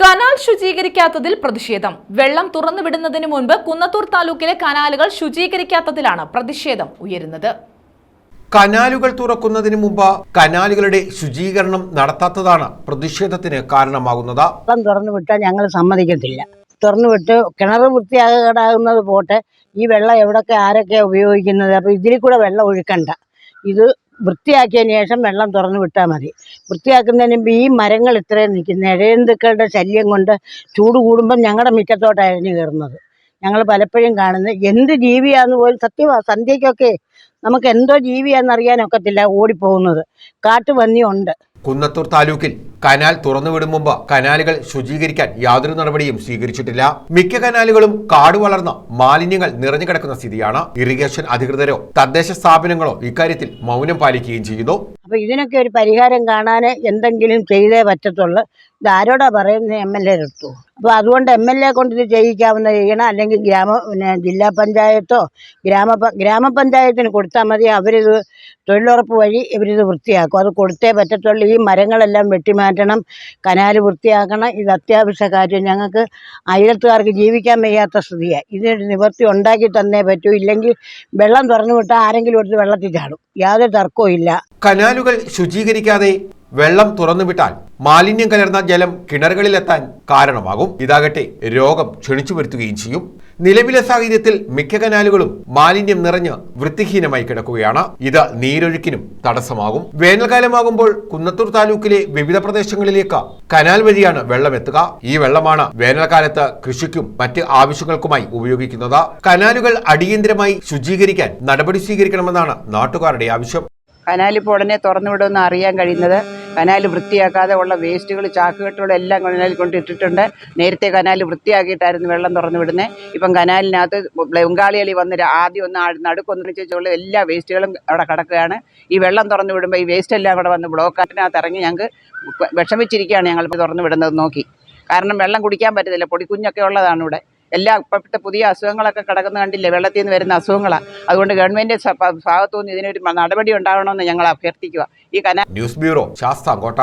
Canal ശുചീകരിക്കാത്തതിൽ പ്രതിഷേധം. വെള്ളം തുറന്നുവിടുന്നതിന് മുൻപ് കുന്നത്തൂർ താലൂക്കിലെ കനാലുകൾ ശുചീകരിക്കാത്തതിലാണ് പ്രതിഷേധം ഉയരുന്നത്. കനാലുകൾ തുറക്കുന്നതിന് മുമ്പ് കനാലുകളുടെ ശുചീകരണം നടത്താത്തതാണ് പ്രതിഷേധത്തിന് കാരണമാകുന്നത്. വെള്ളം തുറന്നു വിട്ടാൽ ഞങ്ങൾ സമ്മതിക്കത്തില്ല. തുറന്നു വിട്ട് കിണർ വൃത്തിയാകാടാകുന്നത് പോട്ടെ ഈ വെള്ളം എവിടൊക്കെ ആരൊക്കെയാണ് ഉപയോഗിക്കുന്നത്? അപ്പോൾ ഇതിൽ കൂടെ വെള്ളം ഒഴുക്കണ്ട. ഇത് വൃത്തിയാക്കിയതിന് ശേഷം വെള്ളം തുറന്നു വിട്ടാൽ മതി. വൃത്തിയാക്കുന്നതിന് മുമ്പ് ഈ മരങ്ങൾ ഇത്രയും നിൽക്കുന്ന. ഇഴയന്തുക്കളുടെ ശല്യം കൊണ്ട് ചൂട് കൂടുമ്പം ഞങ്ങളുടെ മുറ്റത്തോട്ട് അഴിഞ്ഞു കയറുന്നത്. ഞങ്ങൾ പലപ്പോഴും കാണുന്നത് എന്ത് ജീവിയാന്ന് പോലും സത്യമാണ് സന്ധ്യയ്ക്കൊക്കെ നമുക്ക് എന്തോ ജീവിയാന്ന് അറിയാനൊക്കത്തില്ല ഓടിപ്പോകുന്നത്. കാട്ടുപന്നിയുണ്ട് കുന്നത്തൂർ താലൂക്കിൽ കനാൽ തുറന്നുവിടും മുമ്പ് കനാലുകൾ ശുചീകരിക്കാൻ യാതൊരു നടപടിയും സ്വീകരിച്ചിട്ടില്ല. മിക്ക കനാലുകളും കാട് വളർന്ന മാലിന്യങ്ങൾ നിറഞ്ഞു കിടക്കുന്ന സ്ഥിതിയാണ്. ഇറിഗേഷൻ അധികൃതരോ തദ്ദേശ സ്ഥാപനങ്ങളോ ഇക്കാര്യത്തിൽ മൗനം പാലിക്കുകയും ചെയ്യുന്നു. അപ്പൊ ഇതിനൊക്കെ ഒരു പരിഹാരം കാണാൻ എന്തെങ്കിലും ചെയ്തേ പറ്റത്തുള്ളൂ. ഇത് ആരോടാ പറയുന്നത്? എം എൽ എ എടുത്തു അപ്പോൾ അതുകൊണ്ട് എം എൽ എ കൊണ്ട് ഇത് ചെയ്യിക്കാവുന്ന ചെയ്യണം. അല്ലെങ്കിൽ ഗ്രാമ പിന്നെ ജില്ലാ പഞ്ചായത്തോ ഗ്രാമ ഗ്രാമപഞ്ചായത്തിന് കൊടുത്താൽ മതി. അവരിത് തൊഴിലുറപ്പ് വഴി ഇവരിത് വൃത്തിയാക്കും. അത് കൊടുത്തേ പറ്റത്തുള്ളൂ. ഈ മരങ്ങളെല്ലാം വെട്ടിമാറ്റണം. കനാല് വൃത്തിയാക്കണം. ഇത് അത്യാവശ്യ കാര്യം. ഞങ്ങൾക്ക് അയലത്തുകാർക്ക് ജീവിക്കാൻ വയ്യാത്ത സ്ഥിതിയാണ് ഇതിനൊരു നിവൃത്തി ഉണ്ടാക്കി തന്നേ പറ്റൂ. ഇല്ലെങ്കിൽ വെള്ളം തുറന്നു വിട്ടാൽ ആരെങ്കിലും എടുത്ത് വെള്ളത്തിൽ ചാടും. യാതൊരു തർക്കവും ഇല്ല. കനാലുകൾ ശുചീകരിക്കാതെ വെള്ളം തുറന്നുവിട്ടാൽ മാലിന്യം കലർന്ന ജലം കിണറുകളിലെത്താൻ കാരണമാകും. ഇതാകട്ടെ രോഗം ക്ഷണിച്ചു വരുത്തുകയും ചെയ്യും. നിലവിലെ സാഹചര്യത്തിൽ മിക്ക കനാലുകളും മാലിന്യം നിറഞ്ഞ് വൃത്തിഹീനമായി കിടക്കുകയാണ്. ഇത് നീരൊഴുക്കിനും തടസ്സമാകും. വേനൽക്കാലമാകുമ്പോൾ കുന്നത്തൂർ താലൂക്കിലെ വിവിധ പ്രദേശങ്ങളിലേക്ക് കനാൽ വഴിയാണ് വെള്ളം എത്തുക. ഈ വെള്ളമാണ് വേനൽക്കാലത്ത് കൃഷിക്കും മറ്റ് ആവശ്യങ്ങൾക്കുമായി ഉപയോഗിക്കുന്നത്. കനാലുകൾ അടിയന്തിരമായി ശുചീകരിക്കാൻ നടപടി സ്വീകരിക്കണമെന്നാണ് നാട്ടുകാരുടെ ആവശ്യം. കനാൽ ഇപ്പോൾ ഉടനെ തുറന്നുവിടുമെന്ന് അറിയാൻ കഴിയുന്നത് കനാൽ വൃത്തിയാക്കാതെ ഉള്ള വേസ്റ്റുകൾ ചാക്കുകെട്ടുകളും എല്ലാം കനാലിൽ കൊണ്ടിട്ടിട്ടുണ്ട് നേരത്തെ കനാൽ വൃത്തിയാക്കിയിട്ടായിരുന്നു വെള്ളം തുറന്നു വിടുന്നത് ഇപ്പം കനാലിനകത്ത് ബംഗാളികളി വന്ന് ആദ്യം ഒന്ന് ആ- നടുക്കൊന്നിച്ചുള്ള എല്ലാ വേസ്റ്റുകളും അവിടെ കിടക്കുകയാണ്. ഈ വെള്ളം തുറന്നു വിടുമ്പോൾ ഈ വേസ്റ്റ് എല്ലാം കൂടെ വന്ന് ബ്ലോക്കാറ്റിനകത്ത് ഇറങ്ങി ഞങ്ങൾക്ക് വിഷമിച്ചിരിക്കുകയാണ് ഞങ്ങൾ തുറന്നു വിടുന്നത് നോക്കി. കാരണം വെള്ളം കുടിക്കാൻ പറ്റത്തില്ല. പൊടിക്കുഞ്ഞൊക്കെ ഉള്ളതാണ് ഇവിടെ. എല്ലാ ഇപ്പോഴത്തെ പുതിയ അസുഖങ്ങളൊക്കെ കിടക്കുന്ന കണ്ടില്ലേ? വെള്ളത്തിൽ നിന്ന് വരുന്ന അസുഖങ്ങളാണ് അതുകൊണ്ട് ഗവൺമെന്റ് ഭാഗത്തുനിന്ന് ഇതിനൊരു നടപടി ഉണ്ടാകണമെന്ന് ഞങ്ങൾ അഭ്യർത്ഥിക്കുക. ഈ കനാൽ ന്യൂസ് ബ്യൂറോ ശാസ്താംകോട്ട.